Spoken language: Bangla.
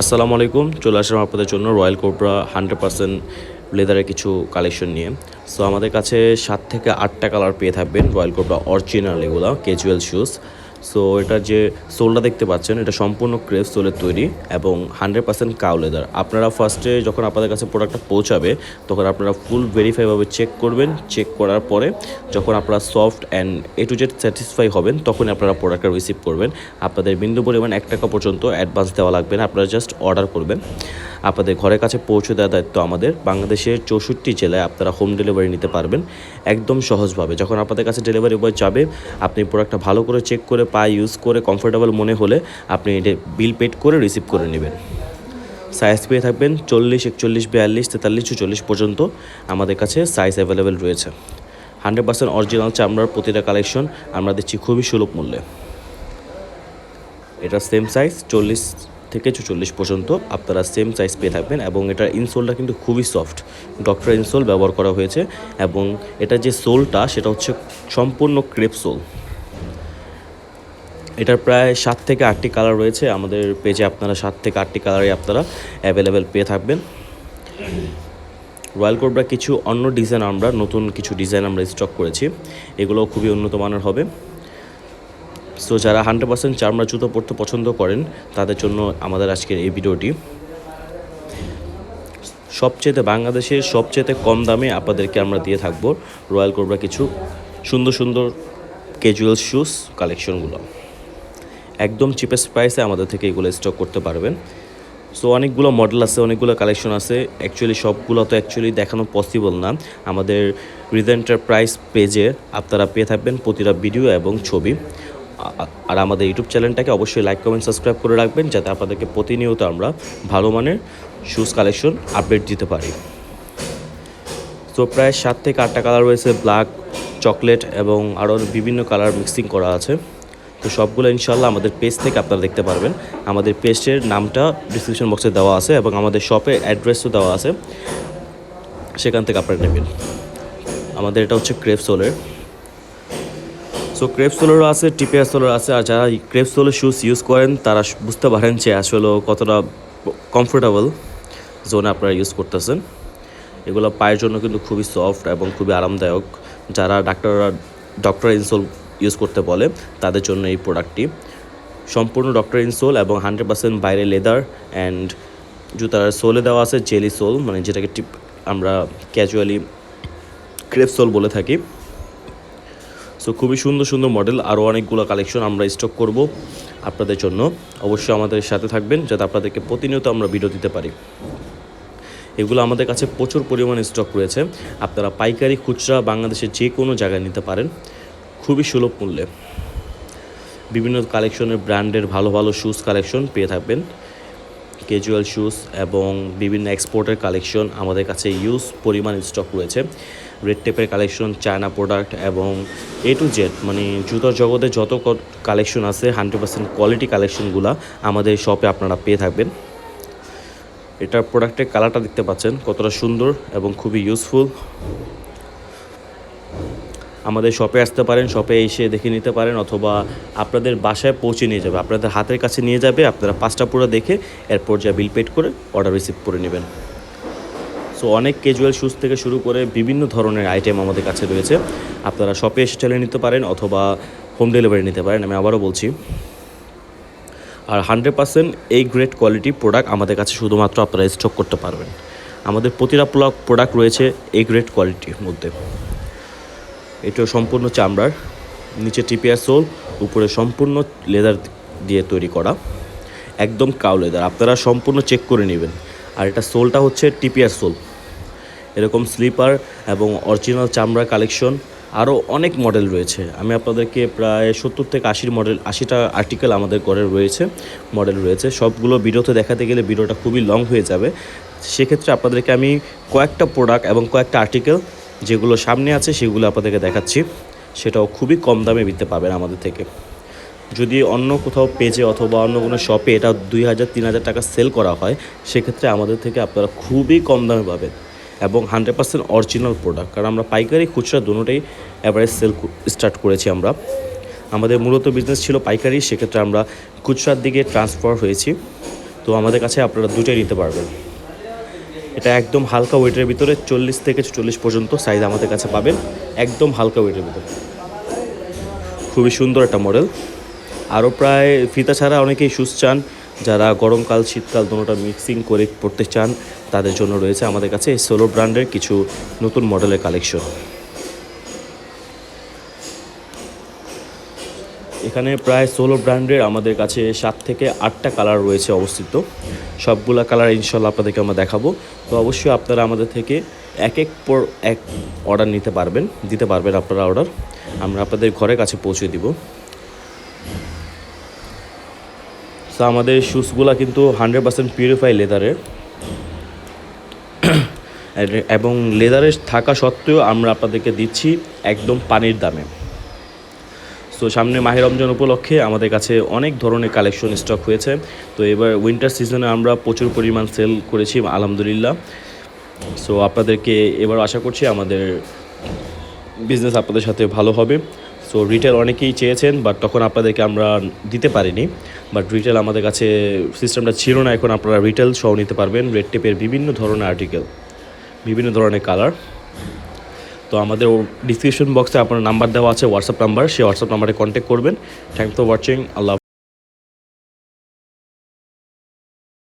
আসসালামু আলাইকুম, চলে আসলাম আপনাদের জন্য রয়্যাল কোবরা হান্ড্রেড পার্সেন্ট লেদারের কিছু কালেকশন নিয়ে। সো আমাদের কাছে সাত থেকে আটটা কালার পেয়ে থাকবেন রয়্যাল কোবরা অরিজিনাল এগুলো ক্যাজুয়াল শুজ সো এটা যে সোলটা দেখতে পাচ্ছেন, এটা সম্পূর্ণ ক্রেপ সোলের তৈরি এবং হান্ড্রেড পার্সেন্ট কাউ লেদার। আপনারা ফার্স্টে যখন আপনাদের কাছে প্রোডাক্টটা পৌঁছাবে, তখন আপনারা ফুল ভেরিফাইভাবে চেক করবেন। চেক করার পরে যখন আপনারা soft and A to Z satisfy হবেন, তখনই আপনারা প্রোডাক্টটা রিসিভ করবেন। আপনাদের বিন্দু পরিমাণ এক টাকা পর্যন্ত অ্যাডভান্স দেওয়া লাগবে না, আপনারা জাস্ট অর্ডার করবেন। আপনাদের ঘরের কাছে পৌঁছে দেওয়ার দায়িত্ব আমাদের। বাংলাদেশের চৌষট্টি জেলায় আপনারা হোম ডেলিভারি নিতে পারবেন, একদম সহজভাবে। যখন আপনাদের কাছে ডেলিভারি বয় যাবে, আপনি প্রোডাক্টটা ভালো করে চেক করে পা ইউজ করে কমফোর্টেবল মনে হলে আপনি এটা বিল পেড করে রিসিভ করে নেবেন। সাইজ পেয়ে থাকবেন চল্লিশ, একচল্লিশ, বিয়াল্লিশ, তেতাল্লিশ চল্লিশ পর্যন্ত আমাদের কাছে সাইজ অ্যাভেলেবেল রয়েছে। হান্ড্রেড পার্সেন্ট অরিজিনাল চামড়ার প্রতিটা কালেকশন আমরা দিচ্ছি খুবই সুলভ মূল্যে। এটা সেম সাইজ চল্লিশ থেকে চল্লিশ পর্যন্ত আপনারা সেম সাইজ পেয়ে থাকবেন এবং এটার ইনসোলটা কিন্তু খুবই সফট ডক্টর ইনসোল ব্যবহার করা হয়েছে এবং এটা যে সোলটা সেটা হচ্ছে সম্পূর্ণ ক্রেপ সোল এটার প্রায় সাত থেকে আটটি কালার রয়েছে। আমাদের পেজে আপনারা সাত থেকে আটটি কালারই আপনারা অ্যাভেলেবেল পেয়ে থাকবেন। রয়্যাল কোবরা কিছু অন্য ডিজাইন আমরা, নতুন কিছু ডিজাইন আমরা স্টক করেছি। এগুলো খুবই উন্নত মানের হবে। সো যারা হান্ড্রেড পার্সেন্ট চামড়া জুতো পরতে পছন্দ করেন, তাদের জন্য আমাদের আজকের এই ভিডিওটি। সবচেয়েতে বাংলাদেশের সবচেয়েতে কম দামে আপনাদেরকে আমরা দিয়ে থাকব রয়্যাল কোবরা কিছু সুন্দর সুন্দর ক্যাজুয়াল শুজ কালেকশনগুলো একদম চিপেস্ট প্রাইসে আমাদের থেকে এগুলো স্টক করতে পারবেন। সো অনেকগুলো মডেল আছে, অনেকগুলো কালেকশন আছে। অ্যাকচুয়ালি সবগুলো তো অ্যাকচুয়ালি দেখানো পসিবল না। আমাদের রিজেন্টার প্রাইস পেজে আপনারা পেয়ে থাকবেন প্রতিটা ভিডিও এবং ছবি। আর আমাদের ইউটিউব চ্যানেলটাকে অবশ্যই লাইক কমেন্ট সাবস্ক্রাইব করে রাখবেন যাতে আপনাদেরকে প্রতিনিয়ত আমরা ভালো মানের শুজ কালেকশন আপডেট দিতে পারি। তো প্রায় সাত থেকে আটটা কালার রয়েছে ব্ল্যাক চকলেট এবং আরও বিভিন্ন কালার মিক্সিং করা আছে। তো সবগুলো ইনশাল্লাহ আমাদের পেজ থেকে আপনারা দেখতে পারবেন। আমাদের পেজের নামটা ডিসক্রিপশন বক্সে দেওয়া আছে এবং আমাদের শপের অ্যাড্রেসও দেওয়া আছে। সেখান থেকে আপনারা নেবেন। আমাদের এটা হচ্ছে ক্রেপ সোলের সো ক্রেপ সোলেরও আছে টিপিআর সোলার আছে, আর যারা ক্রেপ সোলের শুজ ইউজ করেন, তারা বুঝতে পারেন যে আসলে কতটা কমফোর্টেবল জোনে আপনারা ইউজ করতেছেন। এগুলো পায়ের জন্য কিন্তু খুবই সফট এবং খুবই আরামদায়ক। যারা ডাক্তাররা ডক্টর ইনসোল ইউজ করতে বলে তাদের জন্য এই প্রোডাক্টটি সম্পূর্ণ ডক্টর ইনসোল এবং হান্ড্রেড পার্সেন্ট বাইরে লেদার অ্যান্ড জুতার সোলে দেওয়া আছে জেলি সোল মানে যেটাকে টিপ আমরা ক্যাজুয়ালি ক্রেপ সোল বলে থাকি। সো খুবই সুন্দর সুন্দর মডেল আরও অনেকগুলো কালেকশন আমরা স্টক করব আপনাদের জন্য। অবশ্যই আমাদের সাথে থাকবেন যাতে আপনাদেরকে প্রতিনিয়ত আমরা ভিডিও দিতে পারি। এগুলো আমাদের কাছে প্রচুর পরিমাণে স্টক রয়েছে। আপনারা পাইকারি খুচরা বাংলাদেশের যে কোনো জায়গায় নিতে পারেন। খুবই সুলভ মূল্যে। বিভিন্ন কালেকশনের ব্র্যান্ডের ভালো ভালো শ্যুজ কালেকশন পেয়ে থাকবেন। ক্যাজুয়াল শুজ এবং বিভিন্ন এক্সপোর্টের কালেকশন আমাদের কাছে ইউজ পরিমাণ স্টক রয়েছে। রেড টেপের কালেকশন চায়না প্রোডাক্ট এবং এ টু জেড মানে জুতার জগতে যত কালেকশন আছে হান্ড্রেড পার্সেন্ট কোয়ালিটি কালেকশনগুলো আমাদের শপে আপনারা পেয়ে থাকবেন। এটার প্রোডাক্টের কালারটা দেখতে পাচ্ছেন, কতটা সুন্দর এবং খুবই ইউজফুল আমাদের শপে আসতে পারেন শপে এসে দেখে নিতে পারেন অথবা আপনাদের বাসায় পৌঁছে নিয়ে যাবে। আপনাদের হাতের কাছে নিয়ে যাবে, আপনারা পাঁচটা পুরো দেখে এরপর যা বিল পেড করে অর্ডার রিসিভ করে নেবেন। সো অনেক ক্যাজুয়াল শুজ থেকে শুরু করে বিভিন্ন ধরনের আইটেম আমাদের কাছে রয়েছে। আপনারা শপে এসে চলে নিতে পারেন অথবা হোম ডেলিভারি নিতে পারেন, আমি আবারও বলছি। আর হান্ড্রেড পার্সেন্ট এই গ্রেট কোয়ালিটি প্রোডাক্ট আমাদের কাছে শুধুমাত্র আপনারা স্টক করতে পারবেন। আমাদের প্রতিটা প্রোডাক্ট রয়েছে এই গ্রেট কোয়ালিটির মধ্যে। এটা সম্পূর্ণ চামড়ার, নিচে টিপিয়ার সোল, উপরে সম্পূর্ণ লেদার দিয়ে তৈরি করা, একদম কাউ লেদার। আপনারা সম্পূর্ণ চেক করে নেবেন। আর এটা সোলটা হচ্ছে টিপিয়ার সোল। এরকম স্লিপার এবং অরিজিনাল চামড়া কালেকশন আরও অনেক মডেল রয়েছে। আমি আপনাদেরকে প্রায় সত্তর থেকে আশির মডেল আশিটা আর্টিকেল আমাদের ঘরে রয়েছে মডেল রয়েছে। সবগুলো ভিডিওতে দেখাতে গেলে ভিডিওটা খুবই লং হয়ে যাবে। সেক্ষেত্রে আপনাদেরকে আমি কয়েকটা প্রোডাক্ট এবং কয়েকটা আর্টিকেল যেগুলো সামনে আছে, সেগুলো আপনাদেরকে দেখাচ্ছি। সেটাও খুবই কম দামে দিতে পাবেন আমাদের থেকে। যদি অন্য কোথাও পেজে অথবা অন্য কোনো শপে এটা দুই হাজার, তিন হাজার টাকা সেল করা হয়, সেক্ষেত্রে আমাদের থেকে আপনারা খুবই কম দামে পাবেন এবং হান্ড্রেড পার্সেন্ট অরিজিনাল প্রোডাক্ট কারণ আমরা পাইকারি খুচরা দুটোটাই অ্যাভারেজ সেল স্টার্ট করেছি আমরা। আমাদের মূলত বিজনেস ছিল পাইকারি, সেক্ষেত্রে আমরা খুচরার দিকে ট্রান্সফার হয়েছি। তো আমাদের কাছে আপনারা দুটোই নিতে পারবেন। এটা একদম হালকা ওয়েটের ভিতরে, চল্লিশ থেকে চল্লিশ পর্যন্ত সাইজ আমাদের কাছে পাবেন। একদম হালকা ওয়েটের ভিতরে। খুবই সুন্দর একটা মডেল আরও প্রায় ফিতা ছাড়া অনেকেই শুজ চান, যারা গরমকাল, শীতকাল দুটোটা মিক্সিং করে পড়তে চান, তাদের জন্য রয়েছে আমাদের কাছে সোলো ব্র্যান্ডের কিছু নতুন মডেলের কালেকশন এখানে প্রায় ষোলো ব্র্যান্ডের আমাদের কাছে সাত থেকে আটটা কালার রয়েছে অবস্থিত। সবগুলা কালার ইনশাল্লাহ আপনাদেরকে আমরা দেখাবো। তো অবশ্যই আপনারা আমাদের থেকে এক এক পর এক অর্ডার নিতে পারবেন, দিতে পারবেন আপনারা অর্ডার। আমরা আপনাদের ঘরের কাছে পৌঁছে দিব। তো আমাদের শুজগুলা কিন্তু হান্ড্রেড পার্সেন্ট পিউরিফাই লেদারের এবং লেদারের থাকা সত্ত্বেও আমরা আপনাদেরকে দিচ্ছি একদম পানির দামে। তো সামনে মাহের রমজান উপলক্ষে আমাদের কাছে অনেক ধরনের কালেকশন স্টক হয়েছে। তো এবার উইন্টার সিজনে আমরা প্রচুর পরিমাণ সেল করেছি, আলহামদুলিল্লাহ। সো আপনাদেরকে এবার আশা করছি আমাদের বিজনেস আপনাদের সাথে ভালো হবে। সো রিটেল অনেকেই চেয়েছেন বাট তখন আপনাদেরকে আমরা দিতে পারিনি। বাট রিটেল আমাদের কাছে সিস্টেমটা ছিল না, এখন আপনারা রিটেল সহ নিতে পারবেন। রেড টেপের বিভিন্ন ধরনের আর্টিকেল বিভিন্ন ধরনের কালার তো আমাদের ডিসক্রিপশন বক্সে আপনার নাম্বার দেওয়া আছে হোয়াটসঅ্যাপ নাম্বার সেই হোয়াটসঅ্যাপ নাম্বারে কন্ট্যাক্ট করবেন। Thank for watching Allah